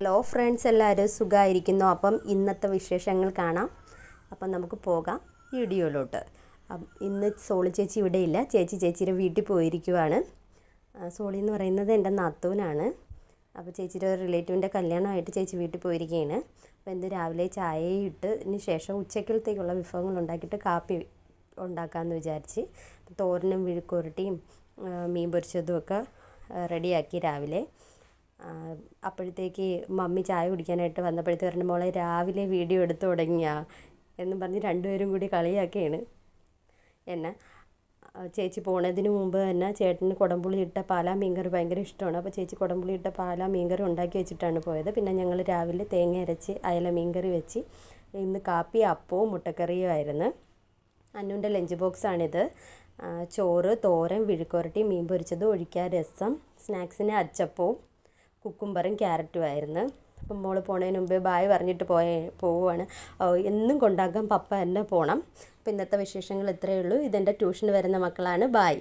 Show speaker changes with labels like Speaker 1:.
Speaker 1: Hello friends എല്ലാവരും സുഖമായിരിക്കുന്നു. അപ്പം ഇന്നത്തെ വിശേഷങ്ങൾ കാണാം. അപ്പം നമുക്ക് പോകാം വീഡിയോയിലോട്ട്. ഇന്ന് സോളി ചേച്ചി ഇവിടെ ഇല്ല. ചേച്ചി ചേച്ചിയുടെ വീട്ടിൽ പോയിരിക്കുവാണ്. സോളി എന്ന് പറയുന്നത് എന്റെ നാത്തൂനാണ്. അപ്പോൾ ചേച്ചിയുടെ റിലേറ്റീവിന്റെ കല്യാണമായിട്ട് ചേച്ചി വീട്ടിൽ പോയിരിക്കുകയാണ്. അപ്പോൾ എന്ത് രാവിലെ ചായ ഇട്ടതിന് ശേഷം ഉച്ചക്കലത്തേക്കുള്ള വിഭവങ്ങൾ ഉണ്ടാക്കിയിട്ട് കാപ്പി ഉണ്ടാക്കാമെന്ന് വിചാരിച്ച് തോരനും വിഴുക്കുരട്ടിയും മീൻ പൊരിച്ചതും ഒക്കെ റെഡിയാക്കി രാവിലെ. അപ്പോഴത്തേക്ക് മമ്മി ചായ കുടിക്കാനായിട്ട് വന്നപ്പോഴത്തേക്ക് പറഞ്ഞു മോളെ രാവിലെ വീഡിയോ എടുത്തു തുടങ്ങിയാ എന്നും പറഞ്ഞ് രണ്ടുപേരും കൂടി കളിയാക്കിയാണ്. എന്നെ ചേച്ചി പോണതിന് മുമ്പ് തന്നെ ചേട്ടന് കുടംപുളി ഇട്ട പാലാ മീൻകറി ഭയങ്കര ഇഷ്ടമാണ്. അപ്പോൾ ചേച്ചി കുടംപുളി ഇട്ട പാലാ മീൻകറി ഉണ്ടാക്കി വെച്ചിട്ടാണ് പോയത്. പിന്നെ ഞങ്ങൾ രാവിലെ തേങ്ങ അരച്ച് അയല മീൻകറി വെച്ച് ഇന്ന് കാപ്പി അപ്പവും മുട്ടക്കറിയും ആയിരുന്നു. അന്നുന്റെ ലഞ്ച് ബോക്സാണിത്. ചോറ് തോരൻ വിഴുക്കുരട്ടി മീൻ പൊരിച്ചത് ഒഴിക്കാൻ രസം സ്നാക്സിന് അച്ചപ്പവും കുക്കുംബറും ക്യാരറ്റും ആയിരുന്നു. അപ്പം മോൾ പോണതിന് മുമ്പേ ബായ് പറഞ്ഞിട്ട് പോയ പോവുകയാണ് എന്നും കൊണ്ടാക്കാൻ പപ്പ തന്നെ പോകണം അപ്പം ഇന്നത്തെ വിശേഷങ്ങൾ ഇത്രയേ ഉള്ളൂ. ഇതെന്റെ ട്യൂഷന് വരുന്ന മക്കളാണ്. ബായ്